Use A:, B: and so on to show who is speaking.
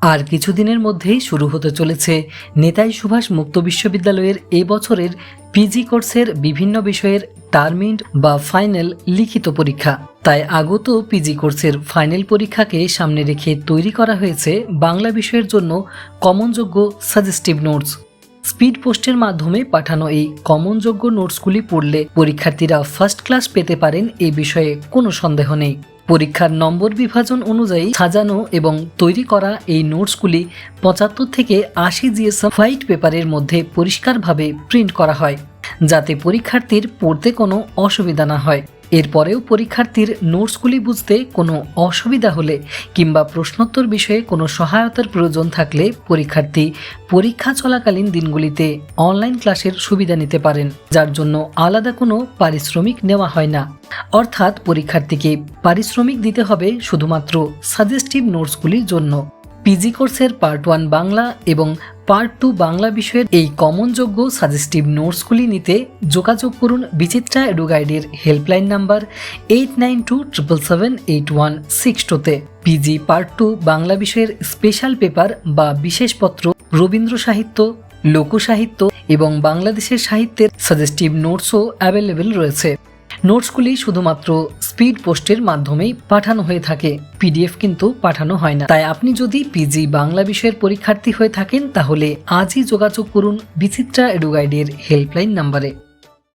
A: আর কিছুদিনের মধ্যেই শুরু হতে চলেছে নেতাই সুভাষ মুক্ত বিশ্ববিদ্যালয়ের এ বছরের পিজি কোর্সের বিভিন্ন বিষয়ের টার্মিন্ড বা ফাইনাল লিখিত পরীক্ষা। তাই আগত পিজি কোর্সের ফাইনাল পরীক্ষাকে সামনে রেখে তৈরি করা হয়েছে বাংলা বিষয়ের জন্য কমনযোগ্য সাজেস্টিভ নোটস। স্পিড পোস্টের মাধ্যমে পাঠানো এই কমনযোগ্য নোটসগুলি পড়লে পরীক্ষার্থীরা ফার্স্ট ক্লাস পেতে পারেন এ বিষয়ে কোনো সন্দেহ নেই। পরীক্ষার নম্বর বিভাজন অনুযায়ী সাজানো এবং তৈরি করা এই নোটসগুলি পঁচাত্তর থেকে আশি জিএসএম হোয়াইট পেপারের মধ্যে পরিষ্কারভাবে প্রিন্ট করা হয়, যাতে পরীক্ষার্থীর পড়তে কোনো অসুবিধা না হয়। এরপরেও পরীক্ষার্থীর নোটসগুলি বুঝতে কোনো অসুবিধা হলে কিংবা প্রশ্নোত্তর বিষয়ে কোনো সহায়তার প্রয়োজন থাকলে পরীক্ষার্থী পরীক্ষা চলাকালীন দিনগুলিতে অনলাইন ক্লাসের সুবিধা নিতে পারেন, যার জন্য আলাদা কোনো পারিশ্রমিক নেওয়া হয় না। অর্থাৎ পরীক্ষার্থীকে পারিশ্রমিক দিতে হবে শুধুমাত্র সাজেস্টিভ নোটসগুলির জন্য। পিজি কোর্সের পার্ট ওয়ান বাংলা এবং পার্ট টু বাংলা বিষয়ের এই কমনযোগ্য সাজেস্টিভ নোটসগুলি নিতে যোগাযোগ করুন Bichitra এডুগাইডের helpline number eight nine two triple seven eight one six টুতে পিজি পার্ট টু বাংলা বিষয়ের স্পেশাল পেপার বা বিশেষপত্র রবীন্দ্র সাহিত্য, লোকসাহিত্য এবং বাংলাদেশের সাহিত্যের সাজেস্টিভ নোটসও অ্যাভেলেবেল রয়েছে। নোটসগুলি শুধুমাত্র স্পিড পোস্টের মাধ্যমেই পাঠানো হয়ে থাকে। পিডিএফ কিন্তু পাঠানো হয় না। তাই আপনি যদি পিজি বাংলা বিষয়ের পরীক্ষার্থী হয়ে থাকেন, তাহলে আজই যোগাযোগ করুন বিচিত্রা এডুগাইডের হেল্পলাইন নাম্বারে।